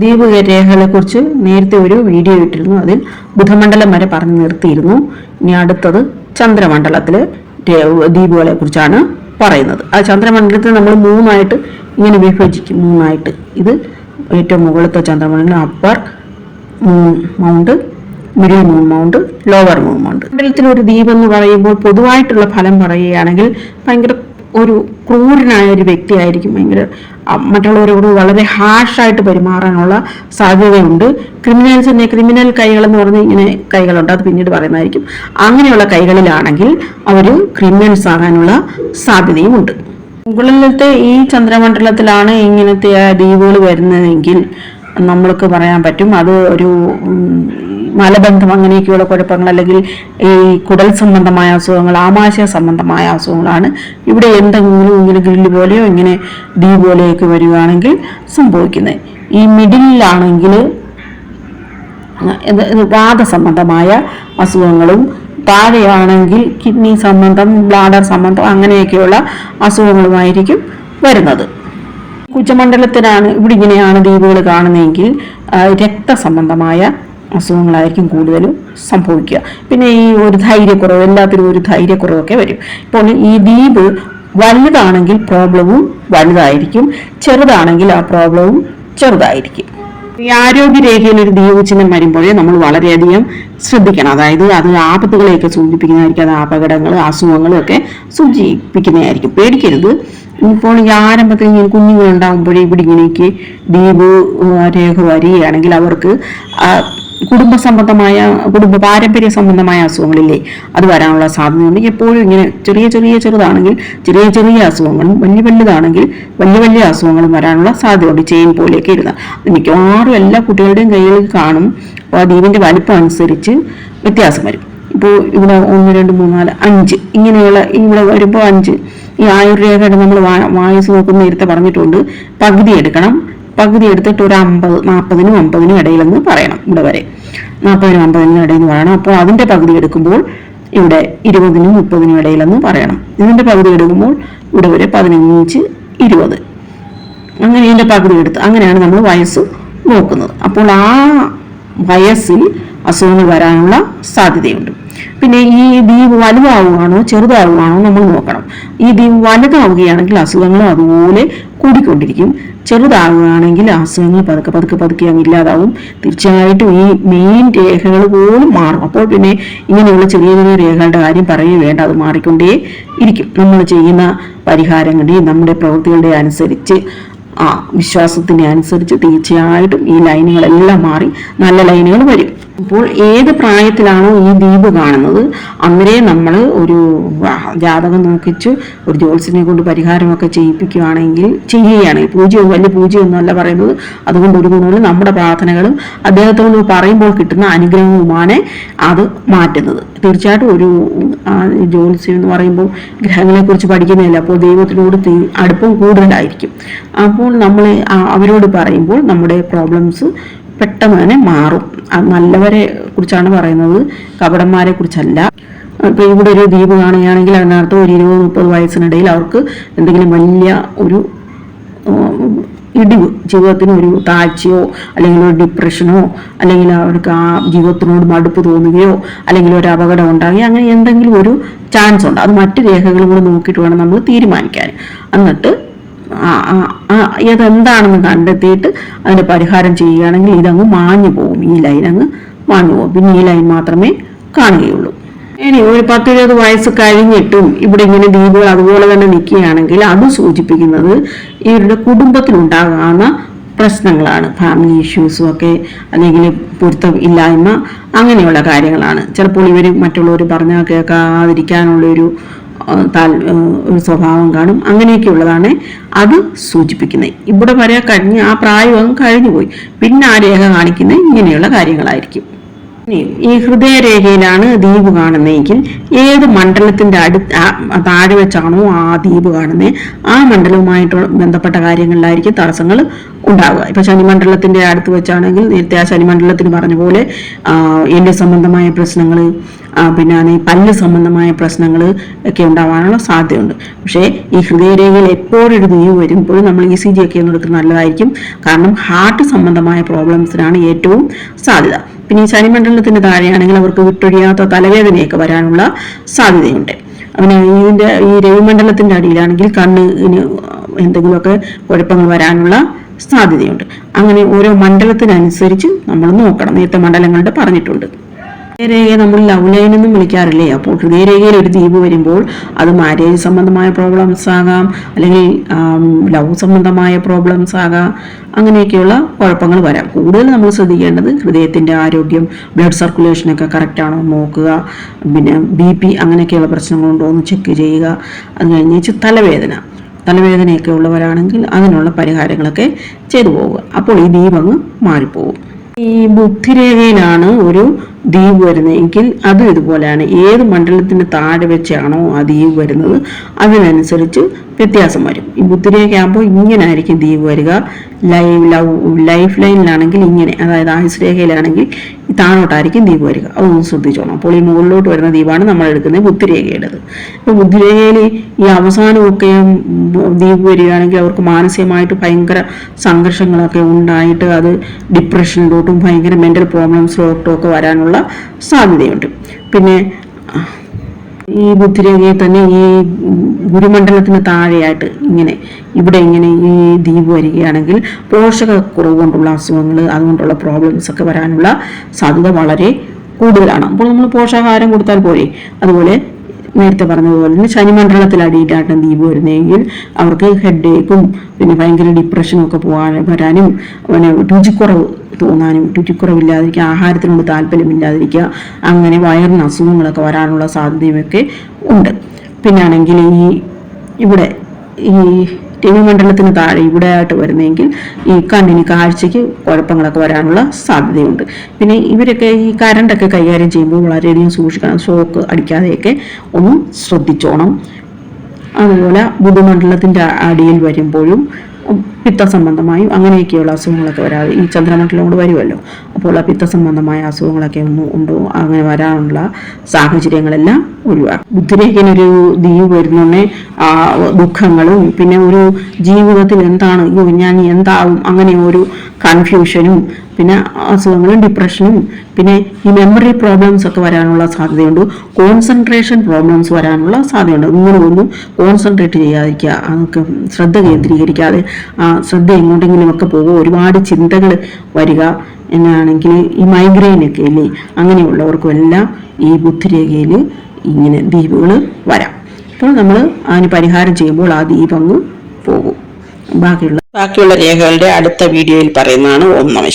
ദ്വീപ് രേഖകളെക്കുറിച്ച് നേരത്തെ ഒരു വീഡിയോ ഇട്ടിരുന്നു. അതിൽ ബുധമണ്ഡലം വരെ പറഞ്ഞു നിർത്തിയിരുന്നു. ഇനി അടുത്തത് ചന്ദ്രമണ്ഡലത്തിലെ ദ്വീപുകളെ കുറിച്ചാണ് പറയുന്നത്. ആ ചന്ദ്രമണ്ഡലത്തിൽ നമ്മൾ മൂന്നായിട്ട് ഇങ്ങനെ വിഭജിക്കും. മൂന്നായിട്ട്. ഇത് ഏറ്റവും മുകളിലത്തെ ചന്ദ്രമണ്ഡലം upper moon mount middle moon mount lower moon mount മണ്ഡലത്തിൽ ഒരു ദ്വീപ് എന്ന് പറയുമ്പോൾ പൊതുവായിട്ടുള്ള ഫലം പറയുകയാണെങ്കിൽ ഭയങ്കര ഒരു ക്രൂരനായ ഒരു വ്യക്തിയായിരിക്കും. ഭയങ്കര മറ്റുള്ളവരോട് വളരെ ഹാഷായിട്ട് പെരുമാറാനുള്ള സാധ്യതയുണ്ട്. ക്രിമിനൽസിന്റെ ക്രിമിനൽ കൈകൾ എന്ന് പറഞ്ഞ് ഇങ്ങനെ കൈകളുണ്ട്. അത് പിന്നീട് പറയുന്നതായിരിക്കും. അങ്ങനെയുള്ള കൈകളിലാണെങ്കിൽ അവർ ക്രിമിനൽസ് ആകാനുള്ള സാധ്യതയും ഉണ്ട് മുകളിലത്തെ ഈ ചന്ദ്രമണ്ഡലത്തിലാണ് ഇങ്ങനത്തെ ദ്വീപുകൾ വരുന്നതെങ്കിൽ നമ്മൾക്ക് പറയാൻ പറ്റും. അത് ഒരു മലബന്ധം അങ്ങനെയൊക്കെയുള്ള കുഴപ്പങ്ങൾ അല്ലെങ്കിൽ ഈ കുടൽ സംബന്ധമായ അസുഖങ്ങൾ ആമാശയ സംബന്ധമായ അസുഖങ്ങളാണ്. ഇവിടെ എന്തെങ്കിലും ഇങ്ങനെ ഗ്രില്ല് പോലെയോ ഇങ്ങനെ ഡി പോലെയൊക്കെ വരികയാണെങ്കിൽ സംഭവിക്കുന്നത്. ഈ മിഡിലാണെങ്കിൽ വാദ സംബന്ധമായ അസുഖങ്ങളും താഴെയാണെങ്കിൽ കിഡ്നി സംബന്ധം ബ്ലാഡർ സംബന്ധം അങ്ങനെയൊക്കെയുള്ള അസുഖങ്ങളുമായിരിക്കും വരുന്നത്. കുച്ചമണ്ഡലത്തിനാണ് ഇവിടെ ഇങ്ങനെയാണ് ദ്വീപുകൾ കാണുന്നതെങ്കിൽ രക്ത രക്തസംബന്ധമായ അസുഖങ്ങളായിരിക്കും കൂടുതലും സംഭവിക്കുക. പിന്നെ ഈ ഒരു ധൈര്യക്കുറവ് എല്ലാത്തിനും ഒരു ധൈര്യക്കുറവൊക്കെ വരും. ഇപ്പോൾ ഈ ദ്വീപ് വലുതാണെങ്കിൽ പ്രോബ്ലവും വലുതായിരിക്കും. ചെറുതാണെങ്കിൽ ആ പ്രോബ്ലവും ചെറുതായിരിക്കും. ഈ ആരോഗ്യരേഖയിൽ ഒരു ദീപചിഹ്നം വരുമ്പോഴേ നമ്മൾ വളരെയധികം ശ്രദ്ധിക്കണം. അതായത് അത് ആപത്തുകളെയൊക്കെ സൂചിപ്പിക്കുന്നതായിരിക്കും. അത് അപകടങ്ങൾ അസുഖങ്ങളും ഒക്കെ സൂചിപ്പിക്കുന്നതായിരിക്കും. പേടിക്കരുത്. ഇപ്പോൾ ഈ ആരംഭത്തിൽ ഇങ്ങനെ കുഞ്ഞുങ്ങളുണ്ടാകുമ്പോഴേ ഇവിടെ ഇങ്ങനെയൊക്കെ ദ്വീപ് രേഖ വരികയാണെങ്കിൽ അവർക്ക് കുടുംബ സംബന്ധമായ കുടുംബ പാരമ്പര്യ സംബന്ധമായ അസുഖങ്ങളില്ലേ അത് വരാനുള്ള സാധ്യതയുണ്ട്. എപ്പോഴും ഇങ്ങനെ ചെറിയ ചെറിയ ചെറുതാണെങ്കിൽ ചെറിയ ചെറിയ അസുഖങ്ങളും വലിയ വലുതാണെങ്കിൽ വലിയ വലിയ അസുഖങ്ങളും വരാനുള്ള സാധ്യതയുണ്ട്. ചെയിൻ പോലെയൊക്കെ ഇരുന്ന മിക്കവാറും എല്ലാ കുട്ടികളുടെയും കയ്യിൽ കാണും. അപ്പോൾ ആ ദ്വീപിന്റെ വലിപ്പം അനുസരിച്ച് വ്യത്യാസം വരും. ഇപ്പോൾ ഇവിടെ ഒന്ന് രണ്ട് മൂന്ന് നാല് അഞ്ച് ഇങ്ങനെയുള്ള ഇവിടെ വരുമ്പോൾ അഞ്ച് ഈ ആയുർരേഖയുടെ നമ്മൾ വായസ് നോക്കുന്ന നേരത്തെ പറഞ്ഞിട്ടുണ്ട്. പകുതി എടുക്കണം. പകുതി എടുത്തിട്ട് ഒരു അമ്പത് നാൽപ്പതിനും അമ്പതിനും ഇടയിലെന്ന് പറയണം ഇവിടെ വരെ. നാൽപ്പതിനും അമ്പതിനും ഇടയിൽ എന്ന് പറയണം. അപ്പോൾ അതിന്റെ പകുതി എടുക്കുമ്പോൾ ഇവിടെ ഇരുപതിനും മുപ്പതിനും ഇടയിലെന്ന് പറയണം. ഇതിന്റെ പകുതി എടുക്കുമ്പോൾ ഇവിടെ വരെ പതിനഞ്ച് ഇരുപത്. അങ്ങനെ ഇതിന്റെ പകുതി എടുത്ത് അങ്ങനെയാണ് നമ്മൾ വയസ്സ് നോക്കുന്നത്. അപ്പോൾ ആ വയസ്സിൽ അസുഖങ്ങൾ വരാനുള്ള സാധ്യതയുണ്ട്. പിന്നെ ഈ ദ്വീപ് വലുതാവുകയാണോ ചെറുതാവുകയാണോ നമ്മൾ നോക്കണം. ഈ ദ്വീപ് വലുതാവുകയാണെങ്കിൽ അസുഖങ്ങളും അതുപോലെ കൂടിക്കൊണ്ടിരിക്കും. ചെറുതാകുകയാണെങ്കിൽ അസുഖങ്ങൾ പതുക്കെ പതുക്കെ പതുക്കെ അങ്ങ് ഇല്ലാതാവും. തീർച്ചയായിട്ടും ഈ മെയിൻ രേഖകൾ പോലും മാറും. അപ്പോൾ പിന്നെ ഇങ്ങനെയുള്ള ചെറിയ ചെറിയ രേഖകളുടെ കാര്യം പറയുകയും വേണ്ട. അത് മാറിക്കൊണ്ടേ ഇരിക്കും. നമ്മൾ ചെയ്യുന്ന പരിഹാരങ്ങളുടെയും നമ്മുടെ പ്രവൃത്തികളുടെ അനുസരിച്ച് ആ വിശ്വാസത്തിനെ അനുസരിച്ച് തീർച്ചയായിട്ടും ഈ ലൈനുകളെല്ലാം മാറി നല്ല ലൈനുകൾ വരും. അപ്പോൾ ഏത് പ്രായത്തിലാണോ ഈ ദ്വീപ് കാണുന്നത് അന്നേരെ നമ്മൾ ഒരു ജാതകം നോക്കിച്ച് ഒരു ജ്യോത്സ്യനെ കൊണ്ട് പരിഹാരമൊക്കെ ചെയ്യിപ്പിക്കുകയാണെങ്കിൽ ചെയ്യുകയാണെങ്കിൽ പൂജ്യം വലിയ പൂജ്യമൊന്നുമല്ല പറയുന്നത് അതുകൊണ്ട് ഒരു ഗുണമില്ല നമ്മുടെ പ്രാർത്ഥനകളും അദ്ദേഹത്തോട് പറയുമ്പോൾ കിട്ടുന്ന അനുഗ്രഹവുമാണ് അത് മാറ്റുന്നത്. തീർച്ചയായിട്ടും ഒരു ജ്യോത്സ്യം എന്ന് പറയുമ്പോൾ ഗ്രഹങ്ങളെക്കുറിച്ച് പഠിക്കുന്നില്ല അപ്പോൾ ദൈവത്തിനോട് അടുപ്പം കൂടുതലായിരിക്കും. അപ്പോൾ നമ്മൾ അവരോട് പറയുമ്പോൾ നമ്മുടെ പ്രോബ്ലംസ് പെട്ടെന്ന് തന്നെ മാറും നല്ലവരെ കുറിച്ചാണ് പറയുന്നത്. കപടന്മാരെ കുറിച്ചല്ല. ഇപ്പോൾ ഇവിടെ ഒരു ദ്വീപ് കാണുകയാണെങ്കിൽ അതിനർത്ഥം ഒരു ഇരുപത് മുപ്പത് വയസ്സിനിടയിൽ അവർക്ക് എന്തെങ്കിലും വലിയ ഒരു ഇടിവ് ജീവിതത്തിന് ഒരു താഴ്ചയോ അല്ലെങ്കിൽ ഒരു ഡിപ്രഷനോ അല്ലെങ്കിൽ അവർക്ക് ആ ജീവിതത്തിനോട് മടുപ്പ് തോന്നുകയോ അല്ലെങ്കിൽ ഒരു അപകടം ഉണ്ടാകുകയോ അങ്ങനെ എന്തെങ്കിലും ഒരു ചാൻസ് ഉണ്ട്. അത് മറ്റു രേഖകളും കൂടെ നോക്കിയിട്ട് വേണം നമ്മൾ തീരുമാനിക്കാൻ. എന്നിട്ട് ഇതെന്താണെന്ന് കണ്ടെത്തിയിട്ട് അതിന് പരിഹാരം ചെയ്യുകയാണെങ്കിൽ ഇതങ്ങ് മാഞ്ഞു പോകും. ഈ ലൈൻ അങ്ങ് മാഞ്ഞു പോകും. പിന്നെ ഈ ലൈൻ മാത്രമേ കാണുകയുള്ളൂ. ഇനി ഒരു പത്തിരുപത് വയസ്സ് കഴിഞ്ഞിട്ടും ഇവിടെ ഇങ്ങനെ ദ്വീപുകൾ അതുപോലെ തന്നെ നിൽക്കുകയാണെങ്കിൽ അത് സൂചിപ്പിക്കുന്നത് ഇവരുടെ കുടുംബത്തിലുണ്ടാകാവുന്ന പ്രശ്നങ്ങളാണ്. ഫാമിലി ഇഷ്യൂസും ഒക്കെ അല്ലെങ്കിൽ പൊരുത്തം ഇല്ലായ്മ അങ്ങനെയുള്ള കാര്യങ്ങളാണ്. ചിലപ്പോൾ ഇവർ മറ്റുള്ളവർ പറഞ്ഞാൽ കേൾക്കാതിരിക്കാനുള്ളൊരു ഒരു സ്വഭാവം കാണും. അങ്ങനെയൊക്കെയുള്ളതാണ് അത് സൂചിപ്പിക്കുന്നത്. ഇവിടെ വരെ കഴിഞ്ഞ് ആ പ്രായവും കഴിഞ്ഞുപോയി. കഴിഞ്ഞു പോയി പിന്നെ ആ രേഖ കാണിക്കുന്നത് ഇങ്ങനെയുള്ള കാര്യങ്ങളായിരിക്കും. ഈ ഹൃദയരേഖയിലാണ് ദ്വീപ് കാണുന്നതെങ്കിൽ ഏത് മണ്ഡലത്തിന്റെ അടു താഴെ വെച്ചാണോ ആ ദ്വീപ് കാണുന്നത്? ആ മണ്ഡലവുമായിട്ട് ബന്ധപ്പെട്ട കാര്യങ്ങളിലായിരിക്കും തടസ്സങ്ങൾ ഉണ്ടാവുക. ഇപ്പൊ ശനിമണ്ഡലത്തിന്റെ അടുത്ത് വെച്ചാണെങ്കിൽ നേരത്തെ ആ ശനിമണ്ഡലത്തിന് പറഞ്ഞ പോലെ എല്ല് സംബന്ധമായ പ്രശ്നങ്ങൾ പിന്നെ ഈ പല്ല് സംബന്ധമായ പ്രശ്നങ്ങൾ ഒക്കെ ഉണ്ടാവാനുള്ള സാധ്യതയുണ്ട്. പക്ഷേ ഈ ഹൃദയരേഖയിൽ എപ്പോഴൊരു നീവ് വരുമ്പോഴും നമ്മൾ ഇ സി ജി ഒക്കെ ഒന്ന് എടുക്കുന്നത് നല്ലതായിരിക്കും. കാരണം ഹാർട്ട് സംബന്ധമായ പ്രോബ്ലംസിനാണ് ഏറ്റവും സാധ്യത. പിന്നെ ഈ ശനിമണ്ഡലത്തിന് താഴെയാണെങ്കിൽ അവർക്ക് വിട്ടൊഴിയാത്ത തലവേദനയൊക്കെ വരാനുള്ള സാധ്യതയുണ്ട്. പിന്നെ ഇതിന്റെ ഈ രവിമണ്ഡലത്തിന്റെ അടിയിലാണെങ്കിൽ കണ്ണിന് എന്തെങ്കിലുമൊക്കെ കുഴപ്പങ്ങൾ വരാനുള്ള സാധ്യതയുണ്ട്. അങ്ങനെ ഓരോ മണ്ഡലത്തിനനുസരിച്ച് നമ്മൾ നോക്കണം. നേരത്തെ മണ്ഡലങ്ങളുടെ പറഞ്ഞിട്ടുണ്ട്. ഹൃദയരേഖയെ നമ്മൾ ലവ് ലൈൻ എന്നും വിളിക്കാറില്ലേ? അപ്പോൾ ഹൃദയരേഖയിൽ ഒരു ദ്വീപ് വരുമ്പോൾ അത് മാരേജ് സംബന്ധമായ പ്രോബ്ലംസ് ആകാം അല്ലെങ്കിൽ ലവ് സംബന്ധമായ പ്രോബ്ലംസ് ആകാം അങ്ങനെയൊക്കെയുള്ള കുഴപ്പങ്ങൾ വരാം. കൂടുതൽ നമ്മൾ ശ്രദ്ധിക്കേണ്ടത് ഹൃദയത്തിന്റെ ആരോഗ്യം ബ്ലഡ് സർക്കുലേഷനൊക്കെ കറക്റ്റ് ആണോ നോക്കുക പിന്നെ ബി പി അങ്ങനെയൊക്കെയുള്ള പ്രശ്നങ്ങളുണ്ടോ എന്ന് ചെക്ക് ചെയ്യുക അത് കഴിഞ്ഞ് തലവേദന. തലവേദനയൊക്കെ ഉള്ളവരാണെങ്കിൽ അതിനുള്ള പരിഹാരങ്ങളൊക്കെ ചെയ്തു പോവുക. അപ്പോൾ ഈ ദീപങ്ങ് മാറിപ്പോകും ഈ ബുദ്ധിരേഖയിലാണ് ഒരു ദ്വീപ് വരുന്നതെങ്കിൽ അതും ഇതുപോലെയാണ്. ഏത് മണ്ഡലത്തിന് താഴെ വെച്ചാണോ ആ ദ്വീപ് വരുന്നത്. അതിനനുസരിച്ച് വ്യത്യാസം വരും. ഈ ബുദ്ധിരേഖ ആകുമ്പോൾ ഇങ്ങനെ ആയിരിക്കും ദ്വീപ് വരിക. ലൈവ് ലവ് ലൈഫ് ലൈനിലാണെങ്കിൽ ഇങ്ങനെ അതായത് ആയുസ് രേഖയിലാണെങ്കിൽ താഴോട്ടായിരിക്കും ദ്വീപ് വരിക. അതൊന്ന് ശ്രദ്ധിച്ചോണം. അപ്പോൾ ഈ മുകളിലോട്ട് വരുന്ന ദ്വീപാണ് നമ്മൾ എടുക്കുന്നത് ബുദ്ധിരേഖയുടേത് അപ്പോൾ ബുദ്ധിരേഖയിൽ ഈ അവസാനമൊക്കെ ദ്വീപ് വരികയാണെങ്കിൽ അവർക്ക് മാനസികമായിട്ട് ഭയങ്കര സംഘർഷങ്ങളൊക്കെ ഉണ്ടായിട്ട് അത് ഡിപ്രഷനിലോട്ടും ഭയങ്കര മെന്റൽ പ്രോബ്ലംസിലോട്ടും ഒക്കെ വരാനുള്ള സാധ്യതയുണ്ട്. പിന്നെ ഈ ബുദ്ധിരേഖയെ തന്നെ ഈ ഗുരുമണ്ഡലത്തിന് താഴെയായിട്ട് ഇങ്ങനെ ഇവിടെ ഇങ്ങനെ ഈ ദ്വീപ് വരികയാണെങ്കിൽ പോഷകക്കുറവ് കൊണ്ടുള്ള അസുഖങ്ങൾ അതുകൊണ്ടുള്ള പ്രോബ്ലംസ് ഒക്കെ വരാനുള്ള സാധ്യത വളരെ കൂടുതലാണ്. അപ്പോൾ നമ്മൾ പോഷകാഹാരം കൊടുത്താൽ പോരെ. അതുപോലെ നേരത്തെ പറഞ്ഞതുപോലെ തന്നെ ശനിമണ്ഡലത്തിൽ അടിയിട്ടാണ് ദ്വീപ് വരുന്നതെങ്കിൽ അവർക്ക് ഹെഡ് ഏക്കും പിന്നെ ഭയങ്കര ഡിപ്രഷനും ഒക്കെ പോകാൻ വരാനും പിന്നെ രുചിക്കുറവ് തോന്നാനും രുചിക്കുറവില്ലാതിരിക്കുക ആഹാരത്തിനോട് താല്പര്യമില്ലാതിരിക്കുക അങ്ങനെ വയറിന് അസുഖങ്ങളൊക്കെ വരാനുള്ള സാധ്യതയുമൊക്കെ ഉണ്ട്. പിന്നാണെങ്കിൽ ഈ ഇവിടെ ഈ രവിമണ്ഡലത്തിന് താഴെ ഇവിടെ ആയിട്ട് വരുന്നെങ്കിൽ ഈ കണ്ണിന് കാഴ്ചയ്ക്ക് കുഴപ്പങ്ങളൊക്കെ വരാനുള്ള സാധ്യതയുണ്ട്. പിന്നെ ഇവരൊക്കെ ഈ കരണ്ടൊക്കെ കൈകാര്യം ചെയ്യുമ്പോൾ വളരെയധികം സൂക്ഷിക്കണം ഷോക്ക് അടിക്കാതെയൊക്കെ ഒന്ന് ശ്രദ്ധിച്ചോണം. അതുപോലെ ബുധമണ്ഡലത്തിന്റെ അടിയിൽ വരുമ്പോഴും പിത്ത സംബന്ധമായും അങ്ങനെയൊക്കെയുള്ള അസുഖങ്ങളൊക്കെ വരാതെ ഈ ചന്ദ്രമണ്ഡലം വരുമല്ലോ. അപ്പോൾ ആ പിത്ത സംബന്ധമായ അസുഖങ്ങളൊക്കെ ഒന്നും ഉണ്ടോ? അങ്ങനെ വരാനുള്ള സാഹചര്യങ്ങളെല്ലാം ഒഴിവാക്കും ബുദ്ധിരേഖനൊരു ദ്വീപ് വരുന്നോടെ ആ ദുഃഖങ്ങളും പിന്നെ ഒരു ജീവിതത്തിൽ എന്താണ് ഞാൻ എന്താവും? അങ്ങനെ ഒരു കൺഫ്യൂഷനും പിന്നെ അസുഖങ്ങളും ഡിപ്രഷനും പിന്നെ ഈ മെമ്മറി പ്രോബ്ലംസ് ഒക്കെ വരാനുള്ള സാധ്യതയുണ്ട്. കോൺസെൻട്രേഷൻ പ്രോബ്ലംസ് വരാനുള്ള സാധ്യതയുണ്ട്. ഇങ്ങനെ ഒന്നും കോൺസെൻട്രേറ്റ് ചെയ്യാതിരിക്കുക അതൊക്കെ ശ്രദ്ധ കേന്ദ്രീകരിക്കാതെ ശ്രദ്ധ എങ്ങോട്ടെങ്കിലും ഒക്കെ പോകുക ഒരുപാട് ചിന്തകൾ വരിക എന്നാണെങ്കിൽ ഈ മൈഗ്രെയിൻ ഒക്കെ ഇല്ലേ അങ്ങനെയുള്ളവർക്കും എല്ലാം ഈ ബുദ്ധിരേഖയിൽ ഇങ്ങനെ ദ്വീപുകൾ വരാം. അപ്പോൾ നമ്മൾ അതിന് പരിഹാരം ചെയ്യുമ്പോൾ ആ ദ്വീപ് അങ്ങ് പോകും. ബാക്കിയുള്ള ബാക്കിയുള്ള രേഖകളുടെ അടുത്ത വീഡിയോയിൽ പറയുന്നതാണ്. ഓം നമ